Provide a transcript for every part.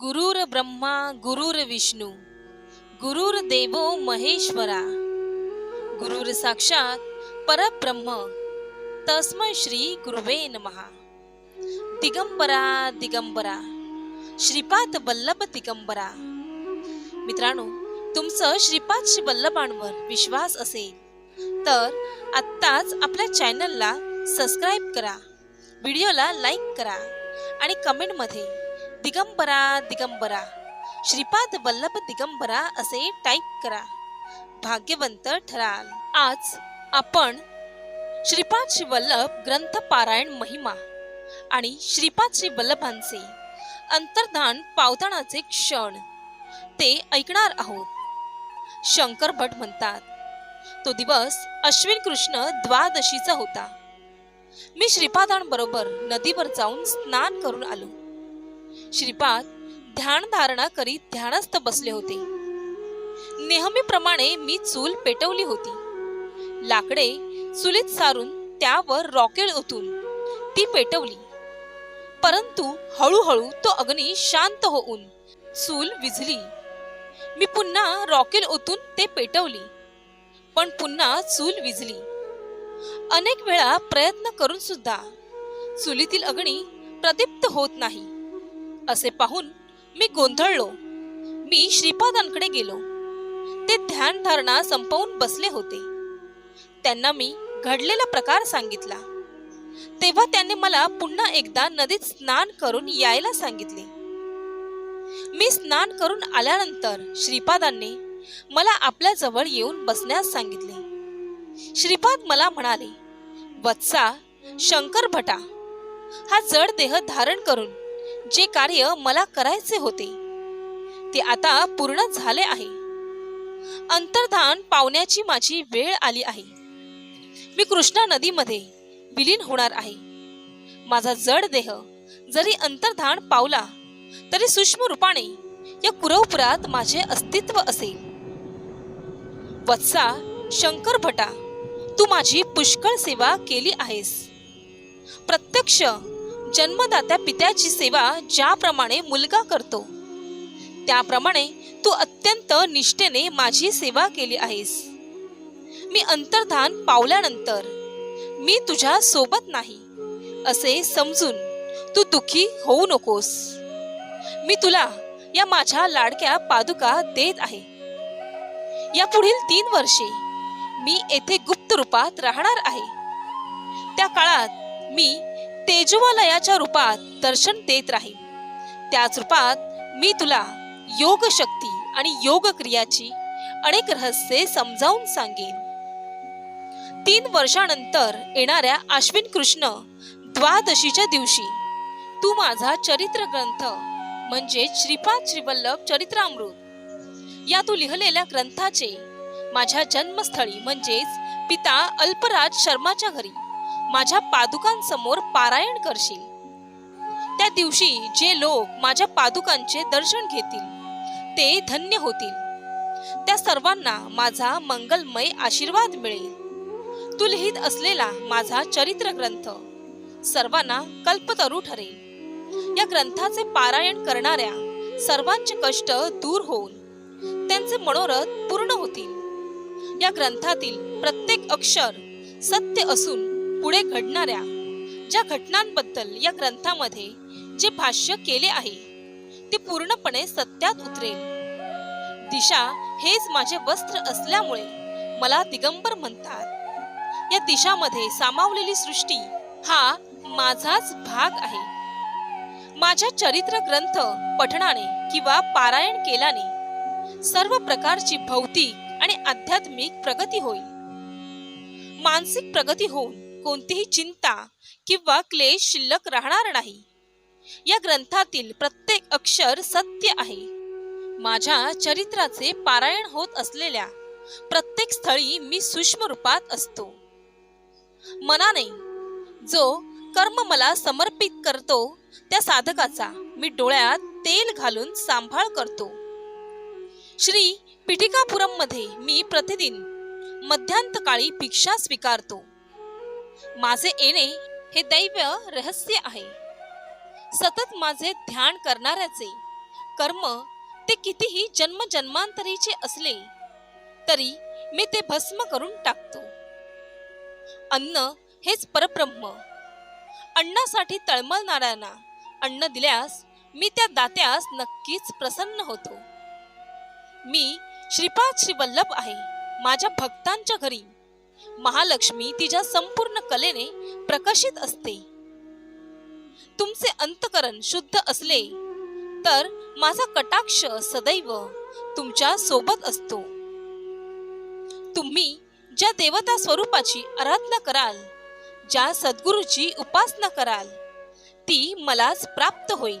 गुरुर ब्रह्मा गुरुर विष्णू गुरुर देवो महेश्वरा. गुरुर साक्षात परब्रह्म तस्मै श्री गुरुवे नमहा दिगंबरा दिगंबरा श्रीपाद वल्लभ दिगंबरा. मित्रांनो तुमचं श्रीपाद श्री वल्लभांवर विश्वास असेल तर आत्ताच आपल्या चॅनलला सबस्क्राईब करा व्हिडिओला लाईक करा आणि कमेंटमध्ये दिगंबरा दिगंबरा. श्रीपाद वल्लभ दिगंबरा असे टाईप करा. भाग्यवंत ठराल. आज आपण श्रीपाद श्री वल्लभ ग्रंथ पारायण महिमा आणि श्रीपाद श्री वल्लभांचे अंतर्धान पावताणाचे क्षण ते ऐकणार आहोत. शंकर भट म्हणतात तो दिवस अश्विन कृष्ण द्वादशीचा होता. मी श्रीपादांबरोबर नदीवर जाऊन स्नान करून आलो. श्रीपाद ध्यान धारणा करीत ध्यानस्थ बसले होते. नेहमीप्रमाणे मी चूल पेटवली होती. लाकडे चुलीत सारून त्यावर रॉकेल ओतून ती पेटवली. परंतु हळूहळू तो अग्नी शांत होऊन चूल विझली. मी पुन्हा रॉकेल ओतून ते पेटवली पण पुन्हा चूल विझली. अनेक वेळा प्रयत्न करून सुद्धा चुलीतील अग्नी प्रदीप्त होत नाही. असे पाहून मी गोंधळलो. मी श्रीपादांकडे गेलो. ते ध्यान धारणा संपवून बसले होते. त्यांना मी घडलेला प्रकार सांगितला. तेव्हा त्यांनी मला पुन्हा एकदा नदीत स्नान करून यायला सांगितले. मी स्नान करून आल्यानंतर श्रीपादांनी मला आपल्या जवळ येऊन बसण्यास सांगितले. श्रीपाद मला म्हणाले वत्सा शंकर भटा हा जड देह धारण करून जे कार्य मला करायचे होते ते आता पूर्ण झाले आहे. अंतर्धान पावण्याची माझी वेळ आली आहे. मी कृष्णा नदीमध्ये विलीन होणार आहे. माझा जड देह जरी अंतर्धान पावला तरी सूक्ष्म रूपाने या कुरवपुरात माझे अस्तित्व असेल. वत्सा शंकर भटा तू माझी पुष्कळ सेवा केली आहेस. प्रत्यक्ष जन्मदात्या पित्याची सेवा ज्याप्रमाणे मुलगा करतो त्याप्रमाणे तू अत्यंत निष्ठेने माझी सेवा केली आहेस. मी अंतर्धान पावल्यानंतर मी तुझ्या सोबत नाही असे समजून तू दुखी होऊ नकोस. मी तुला या माझ्या लाडक्या पादुका देत आहे. या पुढील तीन वर्षे मी येथे गुप्त रूपात राहणार आहे. त्या काळात मी तेजवालयाच्या रूपात दर्शन देत राहील. त्याच रूपात मी तुला योग शक्ती आणि योग क्रियाची अनेक रहस्ये समजावून सांगेन. तीन वर्षानंतर येणाऱ्या अश्विन कृष्ण द्वादशीच्या दिवशी तू माझा चरित्र ग्रंथ म्हणजे श्रीपाद श्रीवल्लभ चरित्रामृत. या तू लिहिलेल्या ग्रंथाचे माझ्या जन्मस्थळी म्हणजेच पिता अल्पराज शर्माच्या घरी माझ्या पादुकांसमोर पारायण करशील. त्या दिवशी जे लोक माझ्या पादुकांचे दर्शन घेतील ते धन्य होतील. त्या सर्वांना माझा मंगलमय आशीर्वाद मिळेल. तू लिहित असलेला माझा चरित्र ग्रंथ सर्वांना कल्पतरू ठरेल. या ग्रंथाचे पारायण करणाऱ्या सर्वांचे कष्ट दूर होऊन त्यांचे मनोरथ पूर्ण होतील. या ग्रंथातील प्रत्येक अक्षर सत्य असून पुढे घडणाऱ्या ज्या घटनांबद्दल या ग्रंथामध्ये जे भाष्य केले आहे ते पूर्णपणे सत्यात उतरेल. दिशा हेच माझे वस्त्र असल्यामुळे मला दिगंबर म्हणतात. या दिशामध्ये सामावलेली सृष्टी हा माझाच भाग आहे. माझ्या चरित्र ग्रंथ पठणाने किंवा पारायण केल्याने सर्व प्रकारची भौतिक आणि आध्यात्मिक प्रगती होईल. मानसिक प्रगती होऊन कोणतीही चिंता किंवा क्लेश शिल्लक राहणार नाही. या ग्रंथातील प्रत्येक अक्षर सत्य आहे. माझ्या चरित्राचे पारायण होत असलेल्या प्रत्येक स्थळी मी सूक्ष्म रूपात असतो. मनाने जो कर्म मला समर्पित करतो त्या साधकाचा मी डोळ्यात तेल घालून सांभाळ करतो. श्री पिठिकापुरममध्ये मी प्रतिदिन मध्यांतकाळी भिक्षा स्वीकारतो. माझे येणे हे दैव रहस्य आहे. सतत माझे ध्यान करणाऱ्याचे कर्म ते कितीही जन्मजन्मांतरीचे असले तरी मी ते भस्म करून टाकतो. अन्न हेच परब्रह्म. अन्नासाठी तळमळणाऱ्यांना अन्न दिल्यास मी त्या दात्यास नक्कीच प्रसन्न होतो. मी श्रीपाद श्री वल्लभ आहे माझ्या भक्तांच्या घरी. महालक्ष्मी तिच्या संपूर्ण कलेने प्रकाशित असते. तुमचे अंतकरण शुद्ध असले तर माझा कटाक्ष सदैव तुमच्यासोबत असतो. तुम्ही ज्या देवता स्वरूपाची आराधना कराल ज्या सद्गुरूची उपासना कराल ती मलाच प्राप्त होईल.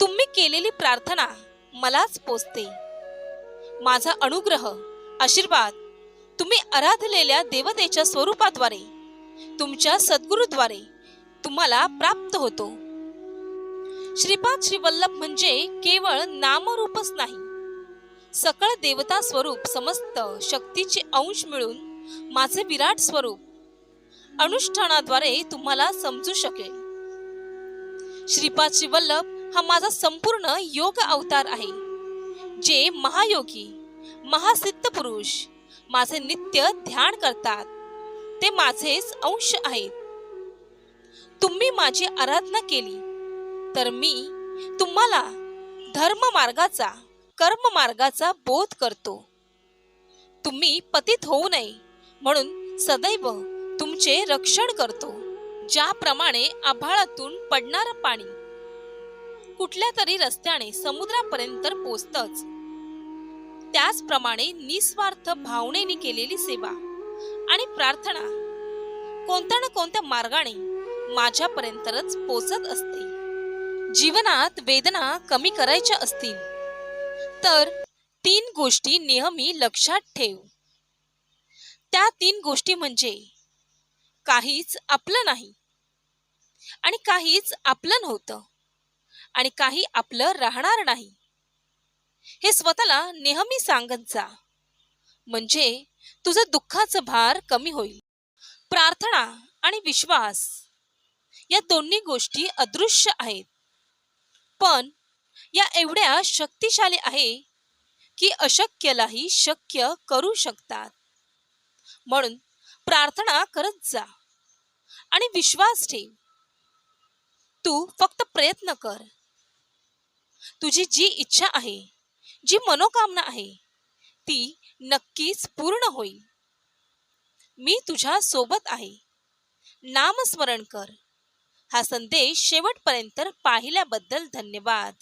तुम्ही केलेली प्रार्थना मलाच पोचते. माझा अनुग्रह आशीर्वाद तुम्ही आराधलेल्या देवतेच्या स्वरूपाद्वारे तुमच्या सद्गुरूद्वारे तुम्हाला प्राप्त होतो. श्रीपाद श्रीवल्लभ म्हणजे केवळ नामरूपच नाही. सकळ देवता स्वरूप समस्त शक्तीचे अंश मिळून माझे विराट स्वरूप अनुष्ठानाद्वारे तुम्हाला समजू शकेल. श्रीपाद श्रीवल्लभ हा माझा संपूर्ण योग अवतार आहे जे महायोगी महासिद्ध पुरुष माझे नित्य ध्यान करतात. ते माझेच अंश आहेत. तुम्ही माझी आराधना केली. तर मी तुम्हाला धर्म मार्गाचा कर्म मार्गाचा बोध करतो. तुम्ही पतित होऊ नये म्हणून सदैव तुमचे रक्षण करतो ज्याप्रमाणे आभाळातून पडणारं पाणी. कुठल्या तरी रस्त्याने समुद्रापर्यंत पोचतच. त्याचप्रमाणे निस्वार्थ भावनेने केलेली सेवा आणि प्रार्थना कोणत्या ना कोणत्या मार्गाने माझ्यापर्यंतच पोचत असते. जीवनात वेदना कमी करायच्या असतील तर तीन गोष्टी नेहमी लक्षात ठेव. त्या तीन गोष्टी म्हणजे काहीच आपलं नाही आणि काहीच आपलं नव्हतं आणि काही आपलं राहणार नाही. हे स्वतःला नेहमी सांगत जा. म्हणजे तुझं दुःखाचं भार कमी होईल. प्रार्थना आणि विश्वास या दोन्ही गोष्टी अदृश्य आहेत. पण या एवढ्या शक्तिशाली आहे की अशक्यलाही शक्य करू शकतात. म्हणून प्रार्थना करत जा आणि विश्वास ठेव. तू फक्त प्रयत्न कर. तुझी जी इच्छा आहे जी मनोकामना आहे ती नक्कीच पूर्ण होईल. मी तुझ्या सोबत आहे. नामस्मरण कर. हा संदेश शेवटपर्यंत पाहिल्याबद्दल धन्यवाद.